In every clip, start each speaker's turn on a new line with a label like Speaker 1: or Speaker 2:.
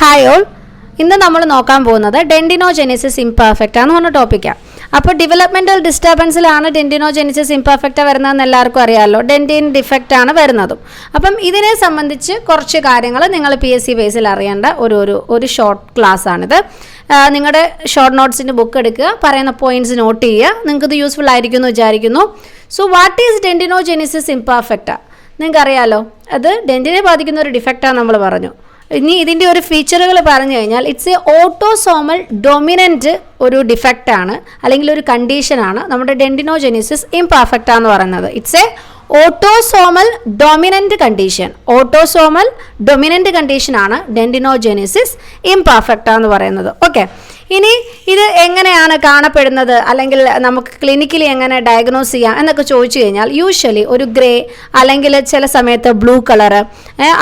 Speaker 1: Hi all ഇന്ന് നമ്മൾ നോക്കാൻ പോകുന്നത് ഡെൻഡിനോജെനിസിസ് ഇംപെർഫെക്റ്റ് എന്ന് പറഞ്ഞ ടോപ്പിക്കാണ് അപ്പോൾ ഡെവലപ്മെന്റൽ ഡിസ്റ്റർബൻസിലാണ് ഡെൻഡിനോജെനിസിസ് ഇംപെർഫെക്റ്റ് വരുന്നതെന്ന് എല്ലാവർക്കും അറിയാമല്ലോ ഡെൻഡിൻ ഡിഫക്റ്റ് ആണ് വരുന്നതും. അപ്പം ഇതിനെ സംബന്ധിച്ച് കുറച്ച് കാര്യങ്ങൾ നിങ്ങൾ പി എസ് സി ബേസിൽ അറിയേണ്ട ഒരു ഒരു ഒരു ഷോർട്ട് ക്ലാസ് ആണിത്. നിങ്ങളുടെ ഷോർട്ട് നോട്ട്സിന്റെ ബുക്ക് എടുക്കുക പറയുന്ന പോയിന്റ്സ് നോട്ട് ചെയ്യുക. നിങ്ങൾക്ക് ഇത് യൂസ്ഫുൾ ആയിരിക്കും എന്ന് വിചാരിക്കുന്നു. So what is dentinogenesis imperfect നിങ്ങൾക്ക് അറിയാലോ അത് ഡെന്റിനെ ബാധിക്കുന്ന ഒരു ഡിഫക്റ്റാണ് നമ്മൾ പറഞ്ഞു. ഇനി ഇതിന്റെ ഒരു ഫീച്ചറുകൾ പറഞ്ഞു കഴിഞ്ഞാൽ ഇറ്റ്സ് എ ഓട്ടോസോമൽ ഡൊമിനന്റ് ഒരു ഡിഫക്റ്റ് ആണ് അല്ലെങ്കിൽ ഒരു കണ്ടീഷനാണ് നമ്മുടെ ഡെൻഡിനോജെനിസിസ് ഇംപെർഫെക്റ്റ് എന്ന് പറയുന്നത്. It's a autosomal dominant condition autosomal dominant കണ്ടീഷനാണ് ഡെൻഡിനോജെനിസിസ് ഇംപെർഫെക്റ്റ് എന്ന് പറയുന്നത്. ഓക്കെ ഇനി ഇത് എങ്ങനെയാണ് കാണപ്പെടുന്നത്? അല്ലെങ്കിൽ നമുക്ക് ക്ലിനിക്കലി എങ്ങനെ ഡയഗ്നോസ് ചെയ്യാം എന്നൊക്കെ ചോദിച്ചു കഴിഞ്ഞാൽ യൂഷ്വലി ഒരു ഗ്രേ അല്ലെങ്കിൽ ചില സമയത്ത് ബ്ലൂ കളറ്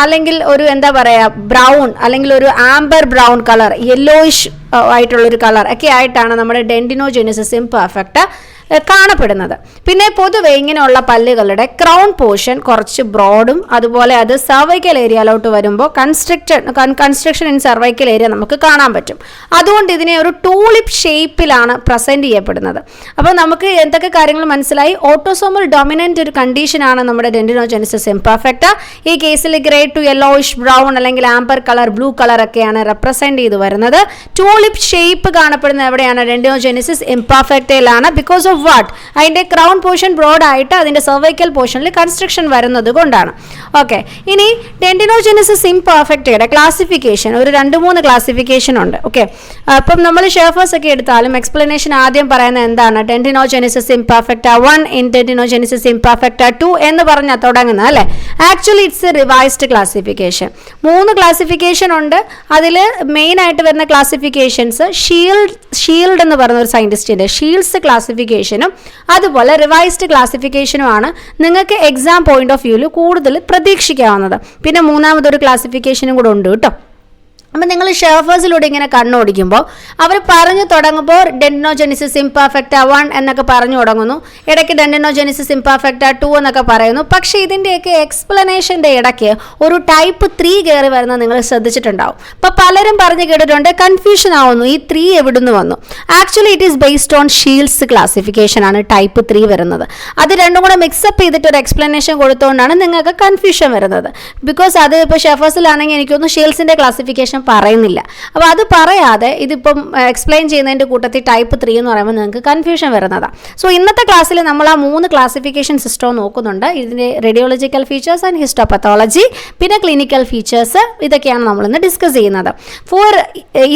Speaker 1: അല്ലെങ്കിൽ ഒരു എന്താ പറയുക ബ്രൗൺ അല്ലെങ്കിൽ ഒരു ആംബർ ബ്രൗൺ കളർ യെല്ലോയിഷ് ആയിട്ടുള്ളൊരു കളർ ഒക്കെ ആയിട്ടാണ് നമ്മുടെ ഡെൻഡിനോജെനിസിസ് ഇംപെർഫെക്റ്റ് കാണപ്പെടുന്നത്. പിന്നെ പൊതുവെ ഇങ്ങനെയുള്ള പല്ലുകളുടെ ക്രൗൺ പോർഷൻ കുറച്ച് ബ്രോഡും അതുപോലെ അത് സർവൈക്കൽ ഏരിയയിലോട്ട് വരുമ്പോൾ construction construction in cervical area നമുക്ക് കാണാൻ പറ്റും. അതുകൊണ്ട് ഇതിനെ ഒരു ടൂളിപ്പ് ഷേപ്പിലാണ് പ്രസന്റ് ചെയ്യപ്പെടുന്നത്. അപ്പോൾ നമുക്ക് എന്തൊക്കെ കാര്യങ്ങൾ മനസ്സിലായി? ഓട്ടോസോമൽ ഡൊമിനന്റ് ഒരു കണ്ടീഷനാണ് നമ്മുടെ ഡെൻഡിനോജെനിസിസ് ഇംപെർഫെക്റ്റ് ഈ കേസിൽ ഗ്രേ ടു യെല്ലോയിഷ് ബ്രൗൺ അല്ലെങ്കിൽ ആംബർ കളർ ബ്ലൂ കളർ ഒക്കെയാണ് റെപ്രസെന്റ് ചെയ്ത് വരുന്നത്. ടൂളിപ്പ് ഷേപ്പ് കാണപ്പെടുന്നത് എവിടെയാണ്? ഡെൻഡിനോജെനിസിസ് ഇംപെർഫെക്റ്റയിലാണ് ബിക്കോസ് ഓഫ് വാട്ട് അതിന്റെ ക്രൗൺ പോർഷൻ ബ്രോഡ് ആയിട്ട് അതിന്റെ സർവൈക്കൽ പോർഷനിൽ കൺസ്ട്രക്ഷൻ വരുന്നത് കൊണ്ടാണ്. ഓക്കെ ഇനി ടെൻഡിനോജനസിസ് ഇംപെർഫെക്റ്റയുടെ ക്ലാസിഫിക്കേഷൻ ഒരു രണ്ട് മൂന്ന് ക്ലാസിഫിക്കേഷൻ ഉണ്ട്. ഓക്കെ അപ്പം നമ്മൾ ഷേഫേഴ്സ് ഒക്കെ എടുത്താലും എക്സ്പ്ലനേഷൻ ആദ്യം പറയുന്നത് എന്താണ്? Dentinogenesis imperfecta one in dentinogenesis imperfecta two എന്ന് പറഞ്ഞാൽ തുടങ്ങുന്നത് അല്ലേ? ആക്ച്വലി ഇറ്റ്സ് റിവൈസ്ഡ് ക്ലാസിഫിക്കേഷൻ മൂന്ന് ക്ലാസിഫിക്കേഷൻ ഉണ്ട്. അതിൽ മെയിൻ ആയിട്ട് വരുന്ന ക്ലാസിഫിക്കേഷൻസ് ഷീൽഡ് ഷീൽഡ് എന്ന് പറയുന്ന ഒരു സയന്റിസ്റ്റിന്റെ ഷീൽഡ്സ് ക്ലാസിഫിക്കേഷനും അതുപോലെ റിവൈസ്ഡ് ക്ലാസിഫിക്കേഷനുമാണ് നിങ്ങൾക്ക് എക്സാം പോയിന്റ് ഓഫ് വ്യൂവിൽ കൂടുതൽ പ്രതീക്ഷിക്കാവുന്നത്. പിന്നെ മൂന്നാമതൊരു ക്ലാസിഫിക്കേഷനും കൂടെ ഉണ്ട് കേട്ടോ. അപ്പം നിങ്ങൾ ഷെർഫേഴ്സിലൂടെ ഇങ്ങനെ കണ്ണോടിക്കുമ്പോൾ അവർ പറഞ്ഞു തുടങ്ങുമ്പോൾ ഡെൻഡിനോജെനിസിസ് ഇംപെർഫെക്റ്റ വൺ എന്നൊക്കെ പറഞ്ഞു തുടങ്ങുന്നു. ഇടയ്ക്ക് ഡെൻഡിനോജെനിസിസ് ഇംപെർഫെക്റ്റ ടു എന്നൊക്കെ പറയുന്നു. പക്ഷേ ഇതിന്റെയൊക്കെ എക്സ്പ്ലനേഷന്റെ ഇടയ്ക്ക് ഒരു ടൈപ്പ് ത്രീ കയറി വരുന്നത് നിങ്ങൾ ശ്രദ്ധിച്ചിട്ടുണ്ടാവും. അപ്പോൾ പലരും പറഞ്ഞു കേട്ടിട്ടുണ്ട് കൺഫ്യൂഷൻ ആവുന്നു ഈ ത്രീ എവിടുന്ന് വന്നു? Actually it is based on Shields classification ആണ് ടൈപ്പ് ത്രീ വരുന്നത്. അത് രണ്ടും കൂടെ മിക്സപ്പ് ചെയ്തിട്ട് ഒരു എക്സ്പ്ലനേഷൻ കൊടുത്തുകൊണ്ടാണ് നിങ്ങൾക്ക് കൺഫ്യൂഷൻ വരുന്നത്. ബിക്കോസ് അത് ഇപ്പോൾ ഷെഫേഴ്സിലാണെങ്കിൽ എനിക്കൊന്ന് ഷീൽസിന്റെ ക്ലാസിഫിക്കേഷൻ പറയുന്നില്ല. അപ്പോൾ അത് പറയാതെ ഇതിപ്പം എക്സ്പ്ലെയിൻ ചെയ്യുന്നതിന്റെ കൂട്ടത്തിൽ ടൈപ്പ് ത്രീ എന്ന് പറയുമ്പോൾ നിങ്ങൾക്ക് കൺഫ്യൂഷൻ വരുന്നതാണ് സോ ഇന്നത്തെ ക്ലാസ്സിൽ നമ്മൾ ആ മൂന്ന് ക്ലാസിഫിക്കേഷൻ സിസ്റ്റം നോക്കുന്നുണ്ട്. ഇതിന്റെ റേഡിയോളജിക്കൽ ഫീച്ചേഴ്സ് ആൻഡ് ഹിസ്റ്റോപത്തോളജി പിന്നെ ക്ലിനിക്കൽ ഫീച്ചേഴ്സ് ഇതൊക്കെയാണ് നമ്മളിന്ന് ഡിസ്കസ് ചെയ്യുന്നത്. For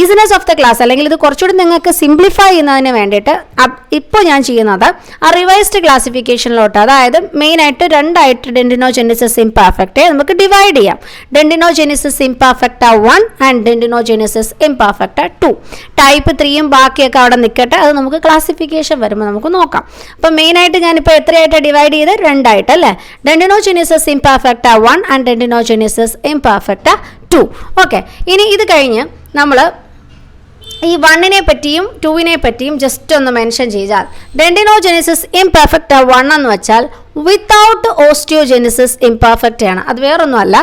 Speaker 1: easiness of the class അല്ലെങ്കിൽ ഇത് കുറച്ചുകൂടി നിങ്ങൾക്ക് സിംപ്ലിഫൈ ചെയ്യുന്നതിന് വേണ്ടിയിട്ട് ഇപ്പോൾ ഞാൻ ചെയ്യുന്നത് ആ റിവൈസ്ഡ് ക്ലാസിഫിക്കേഷനിലോട്ട് അതായത് മെയിനായിട്ട് രണ്ടായിട്ട് ഡെൻഡിനോജെനിസിസ് ഇംപെർഫെക്റ്റ് നമുക്ക് ഡിവൈഡ് ചെയ്യാം. Dentinogenesis imperfecta one and dentinogenesis imperfecta two type ത്രീയും ബാക്കിയൊക്കെ അവിടെ നിൽക്കട്ടെ അത് നമുക്ക് ക്ലാസിഫിക്കേഷൻ വരുമ്പോൾ നമുക്ക് നോക്കാം. അപ്പം മെയിനായിട്ട് ഞാനിപ്പോൾ എത്രയായിട്ട് ഡിവൈഡ് ചെയ്ത്? രണ്ടായിട്ട് അല്ലേ? Dentinogenesis imperfecta one and dentinogenesis imperfecta two okay ഇനി ഇത് കഴിഞ്ഞ് നമ്മൾ ഈ വണ്ണിനെ പറ്റിയും ടുവിനെ പറ്റിയും ജസ്റ്റ് ഒന്ന് മെൻഷൻ ചെയ്താൽ. ഡെൻഡിനോജെനിസിസ് ഇംപെർഫെക്റ്റ് വൺ എന്ന് വെച്ചാൽ വിത്തൗട്ട് ഓസ്റ്റിയോജെനിസിസ് ഇംപെർഫെക്റ്റ് ആണ് അത് വേറൊന്നുമല്ല.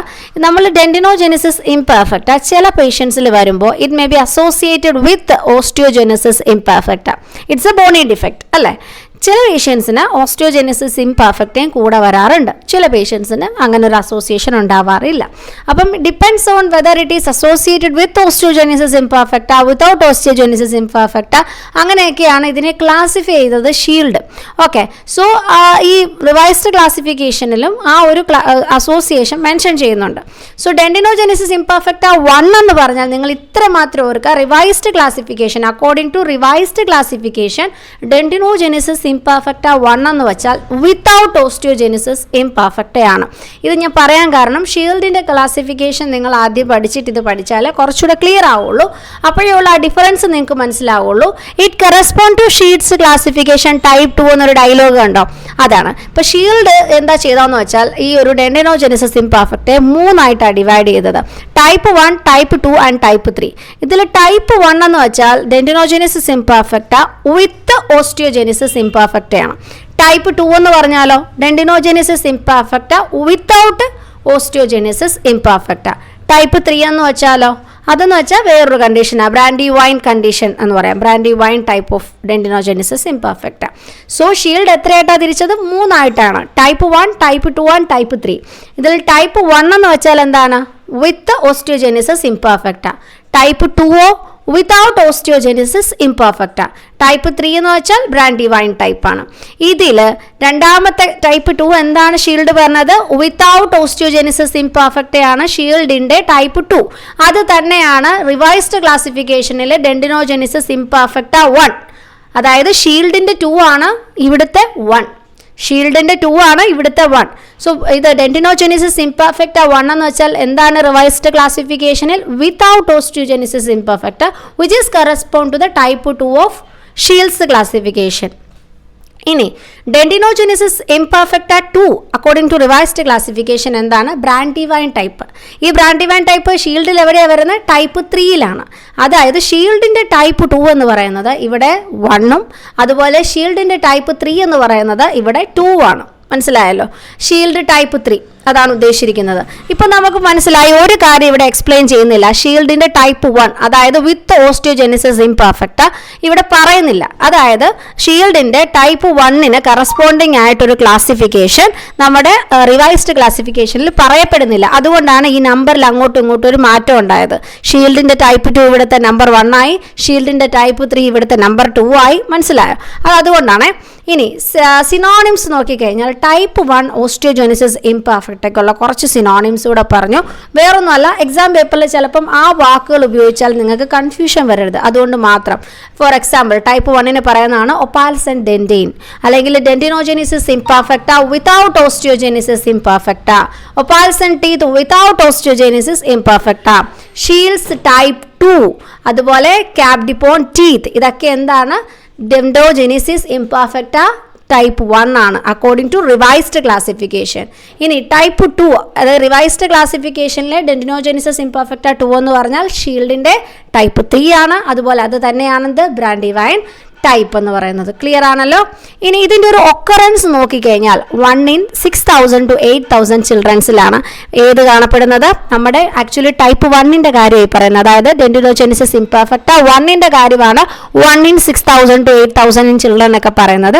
Speaker 1: നമ്മൾ ഡെൻഡിനോജെനിസിസ് ഇംപെർഫെക്റ്റ് ചില പേഷ്യൻസിൽ വരുമ്പോൾ it may be associated with osteogenesis imperfect it's a bony defect അല്ലേ? ചില പേഷ്യൻസിന് ഓസ്റ്റിയോജെനിസിസ് ഇംപെർഫെക്റ്റേയും കൂടെ വരാറുണ്ട്. ചില പേഷ്യൻസിന് അങ്ങനെ ഒരു അസോസിയേഷൻ ഉണ്ടാവാറില്ല. അപ്പം depends on whether it is associated with osteogenesis imperfecta without osteogenesis imperfecta അങ്ങനെയൊക്കെയാണ് ഇതിനെ ക്ലാസിഫൈ ചെയ്തത് ഷീൽഡ് ഓക്കെ സോ ഈ റിവൈസ്ഡ് ക്ലാസിഫിക്കേഷനിലും ആ ഒരു അസോസിയേഷൻ മെൻഷൻ ചെയ്യുന്നുണ്ട്. സോ ഡെൻഡിനോജെനിസിസ് ഇംപെർഫെക്റ്റ വൺ എന്ന് പറഞ്ഞാൽ നിങ്ങൾ ഇത്ര മാത്രം ഓർക്കുക revised classification according to revised classification dentinogenesis imperfecta one എന്ന് വെച്ചാൽ വിത്തൗട്ട് ഓസ്റ്റിയോജെനിസിസ് ഇംപെർഫെക്റ്റ ആണ് ഇത് ഞാൻ പറയാൻ കാരണം ഷീൽഡിന്റെ ക്ലാസിഫിക്കേഷൻ നിങ്ങൾ ആദ്യം പഠിച്ചിട്ട് ഇത് പഠിച്ചാൽ കുറച്ചുകൂടെ ക്ലിയർ ആവുള്ളൂ. അപ്പോഴേ ഉള്ള ആ ഡിഫറൻസ് നിങ്ങൾക്ക് മനസ്സിലാവുള്ളൂ. It correspond to Shields classification type two എന്നൊരു ഡയലോഗ് ഉണ്ടോ? അതാണ്. ഷീൽഡ് എന്താ ചെയ്തതെന്ന് വെച്ചാൽ ഈ ഒരു ഡെൻഡിനോജെനിസിസ് ഇംപെർഫെക്റ്റ് മൂന്നായിട്ടാണ് ഡിവൈഡ് ചെയ്തത്. Type one type two and type three ഇതിൽ ടൈപ്പ് വൺ എന്ന് വെച്ചാൽ dentinogenesis imperfecta with osteogenesis imperfect ആണ്. ടൈപ്പ് ടു എന്ന് പറഞ്ഞാലോ? Dentinogenesis imperfecta without osteogenesis imperfecta type three എന്ന് വെച്ചാലോ? അതെന്ന് വെച്ചാൽ വേറൊരു കണ്ടീഷനാണ് ബ്രാൻഡി വൈൻ കണ്ടീഷൻ എന്ന് പറയാം. Brandy wine type of dentinogenesis imperfect so Shield എത്രയായിട്ടാണ് തിരിച്ചത്? മൂന്നായിട്ടാണ്. Type one type two and type three ഇതിൽ ടൈപ്പ് വൺ എന്ന് വെച്ചാൽ എന്താണ്? With osteogenesis ഇംപെർഫെക്റ്റാ type ടുവോ without osteogenesis imperfect type three എന്ന് വെച്ചാൽ ബ്രാൻഡി വൈൻ ടൈപ്പാണ് ഇതിൽ രണ്ടാമത്തെ ടൈപ്പ് ടു എന്താണ് ഷീൽഡ് പറഞ്ഞത് വിതൗട്ട് ഓസ്റ്റിയോജെനിസിസ് ഇംപെർഫെക്റ്റ് ആണ് ഷീൽഡിന്റെ ടൈപ്പ് ടു അത് തന്നെയാണ് റിവൈസ്ഡ് ക്ലാസിഫിക്കേഷനിൽ ഡെൻഡിനോജെനിസിസ് ഇംപെർഫെക്റ്റ വൺ അതായത് ഷീൽഡിന്റെ ടു ആണ് ഇവിടുത്തെ വൺ ഷീൽഡിന്റെ ടു ആണ് ഇവിടുത്തെ വൺ സോ ഇത് ഡെന്റിനോജെനിസിസ് ഇംപെർഫെക്റ്റ് വൺ എന്ന് വെച്ചാൽ എന്താണ് revised ക്ലാസിഫിക്കേഷനിൽ without osteogenesis imperfect which is correspond to the type two of Shields classification ഇനി dentinogenesis imperfecta two according to revised classification എന്താണ്? ബ്രാൻഡിവൈൻ ടൈപ്പ് ഈ ബ്രാൻഡിവൈൻ ടൈപ്പ് ഷീൽഡിൽ എവിടെയാണ് വരുന്നത്? ടൈപ്പ് ത്രീയിലാണ് അതായത് ഷീൽഡിന്റെ ടൈപ്പ് ടു എന്ന് പറയുന്നത് ഇവിടെ വണ്ണും അതുപോലെ ഷീൽഡിന്റെ ടൈപ്പ് ത്രീ എന്ന് പറയുന്നത് ഇവിടെ ടു ആണ്. മനസ്സിലായല്ലോ? ഷീൽഡ് ടൈപ്പ് ത്രീ അതാണ് ഉദ്ദേശിച്ചിരിക്കുന്നത്. ഇപ്പം നമുക്ക് മനസ്സിലായി ഒരു കാര്യം ഇവിടെ എക്സ്പ്ലെയിൻ ചെയ്യുന്നില്ല. ഷീൽഡിന്റെ ടൈപ്പ് വൺ അതായത് വിത്ത് ഓസ്റ്റിയോജെനിസിസ് ഇംപെർഫെക്റ്റ് ഇവിടെ പറയുന്നില്ല. അതായത് ഷീൽഡിന്റെ ടൈപ്പ് വണ്ണിന് കറസ്പോണ്ടിങ് ആയിട്ടൊരു ക്ലാസിഫിക്കേഷൻ നമ്മുടെ റിവൈസ്ഡ് ക്ലാസിഫിക്കേഷനിൽ പറയപ്പെടുന്നില്ല. അതുകൊണ്ടാണ് ഈ നമ്പറിൽ അങ്ങോട്ടും ഇങ്ങോട്ടും ഒരു മാറ്റം ഉണ്ടായത്. ഷീൽഡിന്റെ ടൈപ്പ് ടു ഇവിടുത്തെ നമ്പർ വൺ ആയി ഷീൽഡിന്റെ ടൈപ്പ് ത്രീ ഇവിടുത്തെ നമ്പർ ടു ആയി. മനസ്സിലായോ? അത് അതുകൊണ്ടാണ് ഇനി സിനോണിംസ് നോക്കിക്കഴിഞ്ഞാൽ ടൈപ്പ് വൺ ഓസ്റ്റിയോജെനിസിസ് ഇംപെർഫെക്റ്റ് ഒക്കെ ഉള്ള കുറച്ച് സിനോണിംസ് കൂടെ പറഞ്ഞു. വേറൊന്നുമല്ല എക്സാം പേപ്പറിൽ ചിലപ്പം ആ വാക്കുകൾ ഉപയോഗിച്ചാൽ നിങ്ങൾക്ക് കൺഫ്യൂഷൻ വരരുത്. അതുകൊണ്ട് മാത്രം. ഫോർ എക്സാമ്പിൾ ടൈപ്പ് വണ്ണിന് പറയുന്നതാണ് ഒപ്പാൽസ് ആൻഡ് ഡെന്റെയിൻ അല്ലെങ്കിൽ dentinogenesis imperfecta without osteogenesis imperfecta opals and teeth without osteogenesis imperfecta Shields type two അതുപോലെ ക്യാപ്ഡിപ്പോൺ ടീത്ത് ഇതൊക്കെ എന്താണ്? ഡെൻഡോജെനിസിസ് ഇംപെർഫെക്റ്റ ടൈപ്പ് വൺ ആണ് അക്കോർഡിംഗ് ടു റിവൈസ്ഡ് ക്ലാസിഫിക്കേഷൻ ഇനി ടൈപ്പ് ടു അതായത് revised ക്ലാസിഫിക്കേഷനിലെ ഡെൻഡിനോജെനിസസ് ഇംപെർഫെക്റ്റ ടു എന്ന് പറഞ്ഞാൽ ഷീൽഡിന്റെ ടൈപ്പ് ത്രീ ആണ്. അതുപോലെ അത് തന്നെയാണെന്ത്? ബ്രാൻഡിവൈൻ ടൈപ്പ് എന്ന് പറയുന്നത്. ക്ലിയർ ആണല്ലോ? ഇനി ഇതിന്റെ ഒരു ഒക്കറൻസ് നോക്കിക്കഴിഞ്ഞാൽ one in six thousand to eight thousand ചിൽഡ്രൻസിലാണ് ഏത് കാണപ്പെടുന്നത്? നമ്മുടെ ആക്ച്വലി ടൈപ്പ് വണ്ണിന്റെ കാര്യമായി പറയുന്നത്. അതായത് ഡെൻഡിനോജെനിസിസ് ഇംപെർഫെക്റ്റ വണ്ണിന്റെ കാര്യമാണ് one in six thousand to eight thousand in children ഒക്കെ പറയുന്നത്.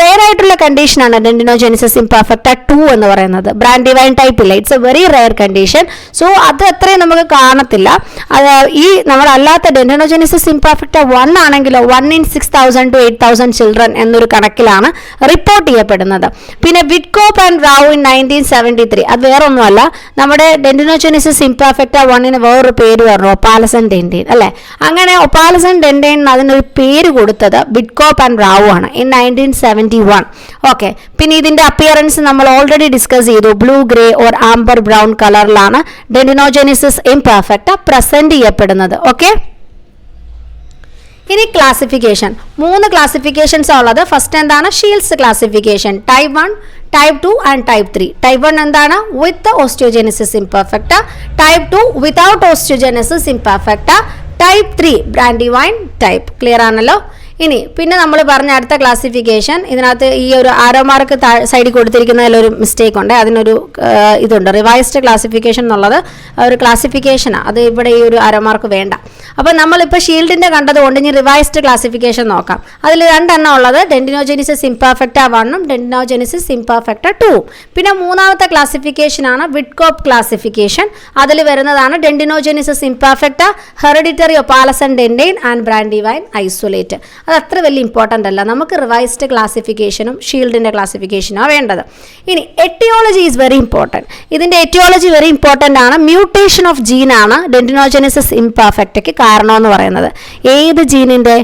Speaker 1: റെയർ ആയിട്ടുള്ള കണ്ടീഷനാണ് ഡെൻഡിനോജെനിസിസ് ഇംപെർഫെക്റ്റ ടു എന്ന് പറയുന്നത്. ബ്രാൻഡിവൈൻ ടൈപ്പ് ഇല്ല. It's a very rare condition so അത് അത്രയും നമുക്ക് കാണത്തില്ല. ഈ നമ്മളല്ലാത്ത ഡെൻഡിനോജെനിസിസ് ഇംപെർഫെക്റ്റ വൺ ആണെങ്കിലോ one in six thousand to eight thousand children എന്നൊരു കണക്കിലാണ് റിപ്പോർട്ട് ചെയ്യപ്പെടുന്നത്. പിന്നെ Witkop and Rao in nineteen seventy three അത് വേറെ ഒന്നുമല്ല നമ്മുടെ ഡെൻഡിനോജെനിസിസ് ഇംപെർഫെക്റ്റ വണ്ണിന് വേറൊരു പേര് പറഞ്ഞു ഒപ്പാലസൻ ഡെൻഡെയിൻ അല്ലേ? അങ്ങനെ ഒപ്പാലസൻ ഡെൻഡെയിൻ അതിനൊരു പേര് കൊടുത്തത് വിഡ്കോപ്പ് ആൻഡ് റാവു ആണ് in nineteen seventy one okay പിന്നെ ഇതിന്റെ അപ്പിയറൻസ് നമ്മൾ ഓൾറെഡി ഡിസ്കസ് ചെയ്തു. Blue grey or amber brown കളറിലാണ് ഡെൻഡിനോജെനിസിസ് ഇംപെർഫെക്റ്റ് പ്രസന്റ് ചെയ്യപ്പെടുന്നത്. ഓക്കെ ഇനി ക്ലാസിഫിക്കേഷൻ മൂന്ന് ക്ലാസിഫിക്കേഷൻസ് ഉള്ളത്. ഫസ്റ്റ് എന്താണ്? Shields classification type one type two and type three type one എന്താണ്? With osteogenesis imperfecta type two without osteogenesis imperfecta type three brandywine type clear ആണല്ലോ? ഇനി പിന്നെ നമ്മൾ പറഞ്ഞ അടുത്ത ക്ലാസിഫിക്കേഷൻ ഇതിനകത്ത് ഈ ഒരു ആരോ മാർക്ക് സൈഡിൽ കൊടുത്തിരിക്കുന്നതിലൊരു മിസ്റ്റേക്ക് ഉണ്ട്. അതിനൊരു ഇതുണ്ട്. റിവൈസ്ഡ് ക്ലാസിഫിക്കേഷൻ എന്നുള്ളത് ഒരു ക്ലാസിഫിക്കേഷനാണ് അത് ഇവിടെ ഈ ഒരു ആരോ മാർക്ക് വേണ്ട. അപ്പോൾ നമ്മളിപ്പോൾ ഷീൽഡിന്റെ കണ്ടതുകൊണ്ട് ഇനി റിവൈസ്ഡ് ക്ലാസിഫിക്കേഷൻ നോക്കാം. അതിൽ രണ്ടെണ്ണം ഉള്ളത് ഡെൻഡിനോജെനിസിസ് ഇംപെർഫെക്റ്റ വണ്ണും ഡെൻഡിനോജെനിസിസ് ഇംപെർഫെക്റ്റ ടൂവും പിന്നെ മൂന്നാമത്തെ ക്ലാസിഫിക്കേഷനാണ് വിഡ്കോപ്പ് ക്ലാസിഫിക്കേഷൻ അതിൽ വരുന്നതാണ് dentinogenesis imperfecta hereditary opalescent dentine and brandywine isolate അത് അത്ര വലിയ ഇമ്പോർട്ടന്റ് അല്ല. നമുക്ക് റിവൈസ്ഡ് ക്ലാസിഫിക്കേഷനും ഷീൽഡിന്റെ ക്ലാസിഫിക്കേഷനാണ് വേണ്ടത്. ഇനി എറ്റിയോളജി ഈസ് വെരി ഇമ്പോർട്ടന്റ് ഇതിന്റെ എറ്റിയോളജി വെരി ഇമ്പോർട്ടന്റ് ആണ്. മ്യൂട്ടേഷൻ ഓഫ് ജീനാണ് ഡെൻഡിനോജെനിസിസ് ഇംപെർഫെക്റ്റയ്ക്ക് കാരണമെന്ന് പറയുന്നത്. ഏത് ജീനിന്റെ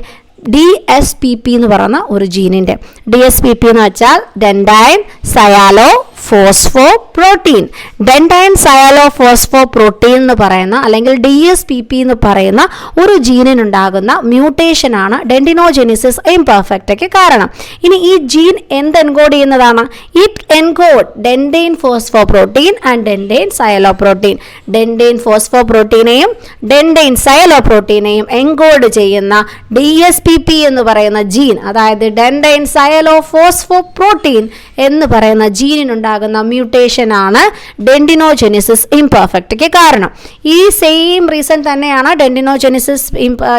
Speaker 1: ഡി എസ് പി പി എന്ന് പറയുന്ന ഒരു ജീനിന്റെ ഡി എസ് പി പി എന്ന് വെച്ചാൽ dentine സയാലോ phospho protein dentine സയാലോ phospho protein എന്ന് പറയുന്ന അല്ലെങ്കിൽ ഡി എസ് പി പി എന്ന് പറയുന്ന ഒരു ജീനിനുണ്ടാകുന്ന മ്യൂട്ടേഷനാണ് ഡെൻഡിനോജെനിസിസ് ഇംപെർഫെക്റ്റയ്ക്ക് കാരണം. ഇനി ഈ ജീൻ എന്ത് എൻകോഡ് ചെയ്യുന്നതാണ്? It encode dentine phosphoprotein and dentine sialoprotein dentine phospho പ്രോട്ടീനെയും ഡെൻഡെയിൻ സയലോ പ്രോട്ടീനെയും എൻകോഡ് ചെയ്യുന്ന ഡി എസ് പി പി എന്ന് പറയുന്ന ജീൻ അതായത് ഡെൻഡൈൻ സയലോ ഫോസ്ഫോ പ്രോട്ടീൻ എന്ന് പറയുന്ന ജീനിനുണ്ടാകുന്ന ഉണ്ടാകുന്ന മ്യൂട്ടേഷൻ ആണ് ഡെൻഡിനോജെനിസിസ് ഇംപെർഫെക്റ്റയ്ക്ക് കാരണം. ഈ സെയിം റീസൺ തന്നെയാണ് ഡെൻഡിനോജെനിസിസ്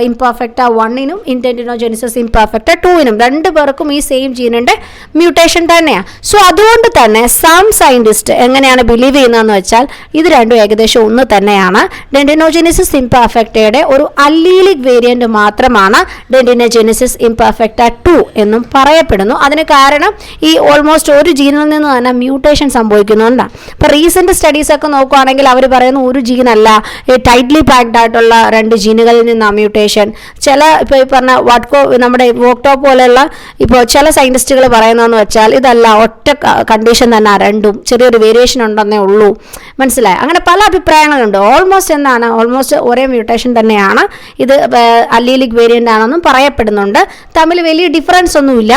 Speaker 1: ഇംപെർഫെക്റ്റ വണ്ണിനും ഇൻഡെൻഡിനോജെനിസിസ് ഇംപെർഫെക്റ്റ ടൂവിനും രണ്ട് പേർക്കും ഈ സെയിം ജീനിന്റെ മ്യൂട്ടേഷൻ തന്നെയാണ് സോ അതുകൊണ്ട് തന്നെ സം സയന്റിസ്റ്റ് എങ്ങനെയാണ് ബിലീവ് ചെയ്യുന്നതെന്ന് വെച്ചാൽ ഇത് രണ്ടും ഏകദേശം ഒന്ന് തന്നെയാണ്. ഡെൻഡിനോജെനിസിസ് ഇംപെർഫെക്റ്റയുടെ ഒരു അല്ലീലിക് വേരിയന്റ് മാത്രമാണ് ഡെൻഡിനോജെനിസിസ് ഇംപെർഫെക്റ്റ ടു എന്നും പറയപ്പെടുന്നു. അതിന് കാരണം ഈ ഓൾമോസ്റ്റ് ഒരു ജീനിൽ നിന്ന് തന്നെ മ്യൂട്ടേഷൻ സംഭവിക്കുന്നുണ്ടാണ് ഇപ്പോൾ റീസെന്റ് സ്റ്റഡീസ് ഒക്കെ നോക്കുകയാണെങ്കിൽ അവർ പറയുന്ന ഒരു ജീനല്ല ഈ ടൈറ്റ്ലി പാക്ഡ് ആയിട്ടുള്ള രണ്ട് ജീനുകളിൽ നിന്നാണ് മ്യൂട്ടേഷൻ ചില ഇപ്പോൾ ഈ പറഞ്ഞ വാട്കോ നമ്മുടെ വോക്ടോ പോലെയുള്ള ഇപ്പോൾ ചില സയന്റിസ്റ്റുകൾ പറയുന്നതെന്ന് വെച്ചാൽ ഇതല്ല ഒറ്റ കണ്ടീഷൻ തന്നെ രണ്ടും. ചെറിയൊരു വേരിയേഷൻ ഉണ്ടെന്നേ ഉള്ളൂ. മനസ്സിലായി? അങ്ങനെ പല അഭിപ്രായങ്ങളുണ്ട്. ഓൾമോസ്റ്റ് എന്താണ്? ഓൾമോസ്റ്റ് ഒരേ മ്യൂട്ടേഷൻ തന്നെയാണ്. ഇത് അല്ലീലിക് വേരിയന്റ് ആണെന്നും പറയപ്പെടുന്നുണ്ട്. തമ്മിൽ വലിയ ഡിഫറൻസ് ഒന്നുമില്ല.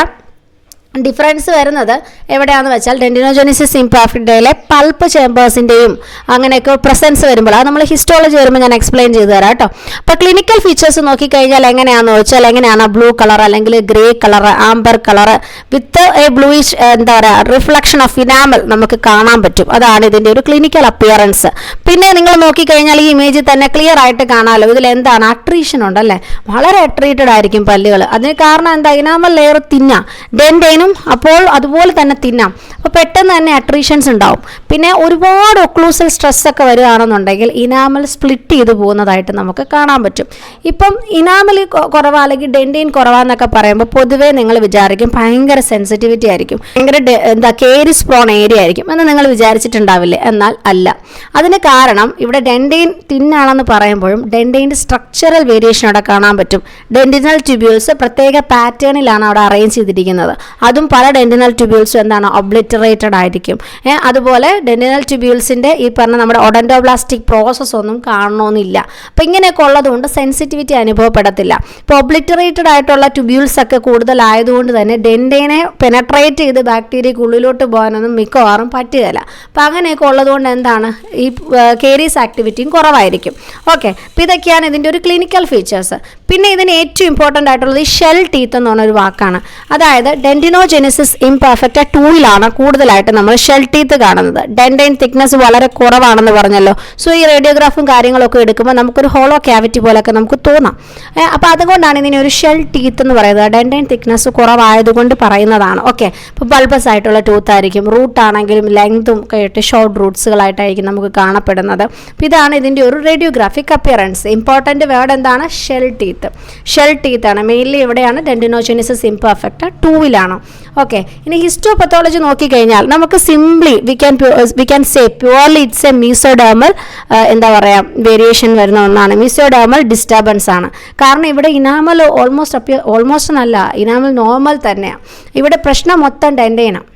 Speaker 1: ഡിഫറൻസ് വരുന്നത് എവിടെയാണെന്ന് വെച്ചാൽ ഡെൻഡിനോജനിസിസ് ഇംപാഫിഡയിലെ പൾപ്പ് ചേമ്പേഴ്സിന്റെയും അങ്ങനെയൊക്കെ പ്രസൻസ് വരുമ്പോൾ. അത് നമ്മൾ ഹിസ്റ്റോളജി വരുമ്പോൾ ഞാൻ എക്സ്പ്ലെയിൻ ചെയ്തു തരാം കേട്ടോ. അപ്പോൾ ക്ലിനിക്കൽ ഫീച്ചേഴ്സ് നോക്കിക്കഴിഞ്ഞാൽ എങ്ങനെയാണെന്ന് വെച്ചാൽ എങ്ങനെയാണ് ബ്ലൂ കളർ അല്ലെങ്കിൽ grey colour amber colour with a bluish എന്താ പറയുക റിഫ്ലക്ഷൻ ഓഫ് ഇനാമൽ നമുക്ക് കാണാൻ പറ്റും. അതാണ് ഇതിന്റെ ഒരു ക്ലിനിക്കൽ അപ്പിയറൻസ് പിന്നെ നിങ്ങൾ നോക്കിക്കഴിഞ്ഞാൽ ഈ ഇമേജിൽ തന്നെ ക്ലിയർ ആയിട്ട് കാണാമല്ലോ. ഇതിൽ എന്താണ്? അട്രീഷൻ ഉണ്ടല്ലേ? വളരെ അട്രീറ്റഡ് ആയിരിക്കും പല്ലുകൾ അതിന് കാരണം എന്താ? ഇനാമൽ ലെയർ തിന്ന. ഡെന്റൈനും അപ്പോൾ അതുപോലെ തന്നെ തിന്നാം. അപ്പോൾ പെട്ടെന്ന് തന്നെ അട്രീഷൻസ് ഉണ്ടാവും. പിന്നെ ഒരുപാട് ഒക്ലൂസൽ സ്ട്രെസ്സൊക്കെ വരികയാണെന്നുണ്ടെങ്കിൽ ഇനാമൽ സ്പ്ലിറ്റ് ചെയ്ത് പോകുന്നതായിട്ട് നമുക്ക് കാണാൻ പറ്റും. ഇപ്പം ഇനാമൽ കുറവാ അല്ലെങ്കിൽ ഡെന്റൈൻ കുറവാന്നൊക്കെ പറയുമ്പോൾ പൊതുവേ നിങ്ങൾ വിചാരിക്കും ഭയങ്കര സെൻസിറ്റിവിറ്റി ആയിരിക്കും. ഭയങ്കര എന്താ കേരി സ്പ്രോൺ ഏരിയ ആയിരിക്കും എന്ന് നിങ്ങൾ വിചാരിച്ചിട്ടുണ്ടാവില്ലേ? എന്നാൽ അല്ല. അതിന് കാരണം ഇവിടെ ഡെന്റൈൻ തിന്നാണെന്ന് പറയുമ്പോഴും ഡെന്റൈന്റെ സ്ട്രക്ചറൽ വേരിയേഷൻ അവിടെ കാണാൻ പറ്റും. ഡെന്റിനൽ ട്യൂബ്യൂൾസ് പ്രത്യേക പാറ്റേണിലാണ് അവിടെ അറേഞ്ച് ചെയ്തിരിക്കുന്നത്. അതും പല ഡെന്റിനൽ ട്യൂബ്യൂൾസും എന്താണ് ഒബ്ലിറ്ററേറ്റഡ് ആയിരിക്കും. അതുപോലെ ഡെന്റിനൽ ട്യൂബ്യൂൾസിന്റെ ഈ പറഞ്ഞ നമ്മുടെ ഒഡൻഡോബ്ലാസ്റ്റിക് പ്രോസസ്സ് ഒന്നും കാണണമെന്നില്ല അപ്പം ഇങ്ങനെയൊക്കെ ഉള്ളതുകൊണ്ട് സെൻസിറ്റിവിറ്റി അനുഭവപ്പെടത്തില്ല. ഇപ്പോൾ ഒബ്ലിറ്ററേറ്റഡ് ആയിട്ടുള്ള ട്യൂബ്യൂൾസ് ഒക്കെ കൂടുതലായതുകൊണ്ട് തന്നെ ഡെന്റേനെ പെനട്രേറ്റ് ചെയ്ത് ബാക്ടീരിയക്ക് ഉള്ളിലോട്ട് പോകാനൊന്നും മിക്കവാറും പറ്റുകയില്ല. അപ്പം അങ്ങനെയൊക്കെ ഉള്ളതുകൊണ്ട് എന്താണ്? ഈ കേരീസ് ആക്ടിവിറ്റിയും കുറവായിരിക്കും. ഓക്കെ അപ്പം ഇതൊക്കെയാണ് ഇതിന്റെ ഒരു ക്ലിനിക്കൽ ഫീച്ചേഴ്സ് പിന്നെ ഇതിന് ഏറ്റവും ഇമ്പോർട്ടന്റ് ആയിട്ടുള്ളത് ഈ ഷെൽ ടീത്ത് എന്ന് പറഞ്ഞൊരു വാക്കാണ്. അതായത് ഡെന്റിനോജെനിസിസ് ഇംപെർഫെക്റ്റ് ടൂയിലാണ് കൂടുതലായിട്ട് നമ്മൾ ഷെൽ ടീത്ത് കാണുന്നത്. ഡെൻഡൈൻ തിക്നെസ് വളരെ കുറവാണെന്ന് പറഞ്ഞല്ലോ. സോ ഈ റേഡിയോഗ്രാഫും കാര്യങ്ങളൊക്കെ എടുക്കുമ്പോൾ നമുക്കൊരു ഹോളോ ക്യാവിറ്റി പോലെയൊക്കെ നമുക്ക് തോന്നാം. അപ്പോൾ അതുകൊണ്ടാണ് ഇതിനെ ഒരു ഷെൽ ടീത്ത് എന്ന് പറയുന്നത്. ഡെൻഡൈൻ തിക്നെസ് കുറവായതുകൊണ്ട് പറയുന്നതാണ്. ഓക്കെ ഇപ്പോൾ ബൾബസ് ആയിട്ടുള്ള ടൂത്ത് ആയിരിക്കും. റൂട്ട് ആണെങ്കിലും ലെങ്തും ഒക്കെ ആയിട്ട് ഷോർട്ട് റൂട്ട്സുകളായിട്ടായിരിക്കും നമുക്ക് കാണപ്പെടുന്നത്. അപ്പോൾ ഇതാണ് ഇതിന്റെ ഒരു റേഡിയോഗ്രാഫിക് അപ്പിയറൻസ് ഇമ്പോർട്ടന്റ് വേർഡ് എന്താണ്? ഷെൽ ടീത്ത് ഷെൽ ടീത്താണ് മെയിൻലി എവിടെയാണ് ഡെൻഡിനോജെനിസിസ് ഇംപെർഫെക്റ്റ് ടൂവിലാണ് ഓക്കെ ഇനി ഹിസ്റ്റോ ഹിസ്റ്റോപത്തോളജി നോക്കിക്കഴിഞ്ഞാൽ നമുക്ക് simply we can we can say purely it's a mesodermal എന്താ പറയുക വേരിയേഷൻ വരുന്ന ഒന്നാണ്. മീസോഡേമൽ ഡിസ്റ്റർബൻസ് ആണ്. കാരണം ഇവിടെ ഇനാമൽ ഓൾമോസ്റ്റ് അപ്പിയ ഓൾമോസ്റ്റ് നല്ല ഇനാമൽ നോർമൽ തന്നെയാണ് ഇവിടെ പ്രശ്നം മൊത്തം ഡെന്റൈനാണ്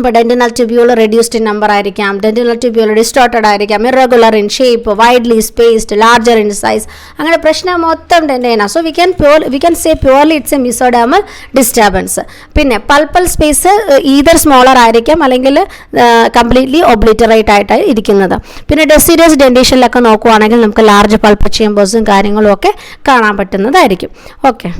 Speaker 1: ഇപ്പോൾ ഡെന്റിനൽ ട്യൂബ്യൂൾ റെഡ്യൂസ്ഡ് നമ്പർ ആയിരിക്കാം. ഡെന്റിനൽ ട്യൂബ്യൂൾ ഡിസ്റ്റോർട്ടഡ് ആയിരിക്കാം. Irregular in shape widely spaced larger in size അങ്ങനെ പ്രശ്നം മൊത്തം ഡെന്റൈന so we can pure we can say purely it's a mesodermal disturbance പിന്നെ പൾപ്പൽ സ്പേസ് ഈതർ സ്മോളർ ആയിരിക്കാം അല്ലെങ്കിൽ completely obliterate ആയിട്ട് ഇരിക്കുന്നത്. പിന്നെ ഡെസിഡിയസ് ഡെന്റേഷനിലൊക്കെ നോക്കുവാണെങ്കിൽ നമുക്ക് ലാർജ് പൾപ്പ് ചേമ്പേഴ്സും കാര്യങ്ങളും ഒക്കെ കാണാൻ പറ്റുന്നതായിരിക്കും. ഓക്കെ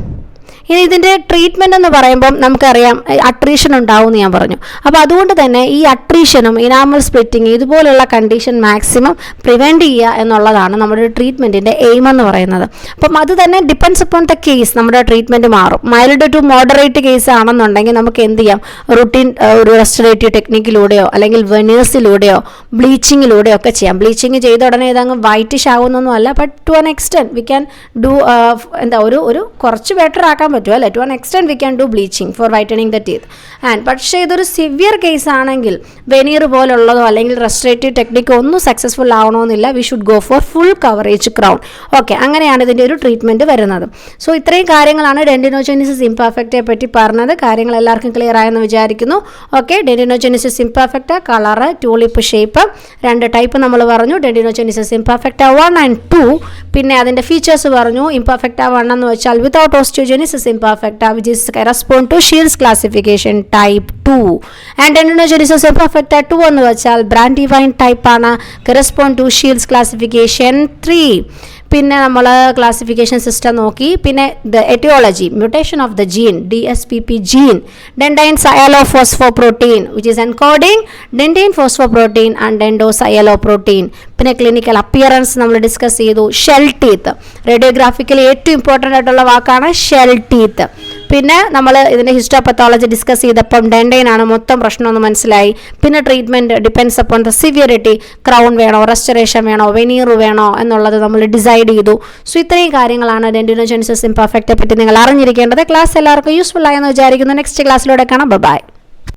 Speaker 1: ഇനി ഇതിന്റെ ട്രീറ്റ്മെന്റ് എന്ന് പറയുമ്പം നമുക്കറിയാം അട്രീഷൻ ഉണ്ടാവും ഞാൻ പറഞ്ഞു. അപ്പോൾ അതുകൊണ്ട് തന്നെ ഈ അട്രീഷനും ഇനാമൽ സ്പ്ലിറ്റിങ് ഇതുപോലുള്ള കണ്ടീഷൻ മാക്സിമം പ്രിവെന്റ് ചെയ്യുക എന്നുള്ളതാണ് നമ്മുടെ ട്രീറ്റ്മെന്റിന്റെ എയിം എന്ന് പറയുന്നത്. അപ്പം അത് തന്നെ ഡിപ്പെൻസ് അപ്പോൺ ദ കേസ് നമ്മുടെ ട്രീറ്റ്മെന്റ് മാറും. മൈൽഡ് ടു മോഡറേറ്റ് കേസ് ആണെന്നുണ്ടെങ്കിൽ നമുക്ക് എന്ത് ചെയ്യാം? റുട്ടീൻ ഒരു റെസ്റ്റോറേറ്റീവ് ടെക്നിക്കിലൂടെയോ അല്ലെങ്കിൽ വെനേഴ്സിലൂടെയോ ബ്ലീച്ചിങ്ങിലൂടെയോ ഒക്കെ ചെയ്യാം. ബ്ലീച്ചിങ് ചെയ്ത ഉടനെ ഇതങ്ങ് വൈറ്റിഷ് ആകുന്നൊന്നും അല്ല but to an extent we can do എന്താ ഒരു ഒരു കുറച്ച് ബെറ്റർ ആക്കാൻ പറ്റും അല്ലേ? To an extent we can do bleaching for whitening the teeth and പക്ഷേ ഇതൊരു സിവിയർ കേസ് ആണെങ്കിൽ വെനീർ പോലുള്ളതോ അല്ലെങ്കിൽ റെസ്ട്രേറ്റീവ് ടെക്നിക്കോ ഒന്നും സക്സസ്ഫുൾ ആവണമെന്നില്ല. We should go for full coverage crown okay അങ്ങനെയാണ് ഇതിന്റെ ഒരു ട്രീറ്റ്മെന്റ് വരുന്നത്. സോ ഇത്രയും കാര്യങ്ങളാണ് ഡെന്റിനോജെനിസിസ് ഇംപെർഫെക്റ്റെ പറ്റി പറഞ്ഞത്. കാര്യങ്ങൾ എല്ലാവർക്കും ക്ലിയർ ആയെന്ന് വിചാരിക്കുന്നു. Okay dentinogenesis imperfect colour tulip shape രണ്ട് ടൈപ്പ് നമ്മൾ പറഞ്ഞു. Dentinogenesis imperfect one and two പിന്നെ അതിന്റെ ഫീച്ചേഴ്സ് പറഞ്ഞു. ഇംപെർഫെക്റ്റ് വൺ എന്ന് വെച്ചാൽ without osteogenesis imperfect which is correspond to Shields classification type two and dentinogenesis imperfect two എന്ന് വെച്ചാൽ ബ്രാൻഡ് ഡിവൈൻ ടൈപ്പ് ആണ് correspond to Shields classification three പിന്നെ നമ്മൾ ക്ലാസിഫിക്കേഷൻ സിസ്റ്റം നോക്കി. പിന്നെ the aetiology mutation of the gene D S P P gene dentine sialophosphoprotein which is encoding dentine phosphoprotein and dentine sialoprotein പിന്നെ clinical appearance നമ്മൾ discuss ചെയ്തു shell teeth radiographically ഏറ്റവും important ആയിട്ടുള്ള വാക്കാണ് ഷെൽ ടീത്ത് പിന്നെ നമ്മൾ ഇതിന്റെ ഹിസ്റ്റോപത്തോളജി ഡിസ്കസ് ചെയ്തപ്പം ഡെൻഡൈൻ ആണ് മൊത്തം പ്രശ്നമെന്ന് മനസ്സിലായി. പിന്നെ treatment depends upon the severity crown വേണോ റെസ്റ്ററേഷൻ വേണോ വെനീർ വേണോ എന്നുള്ളത് നമ്മൾ ഡിസൈഡ് ചെയ്തു. സോ ഇത്രയും കാര്യങ്ങളാണ് ഡെൻഡിനോജെൻസിസ് ഇംപെർഫെക്റ്റെ പറ്റി നിങ്ങൾ അറിഞ്ഞിരിക്കേണ്ടത്. ക്ലാസ് എല്ലാവർക്കും യൂസ്ഫുൾ ആയെന്ന് വിചാരിക്കുന്നു. നെക്സ്റ്റ് ക്ലാസ്സിലൂടെ കാണാം. ബൈ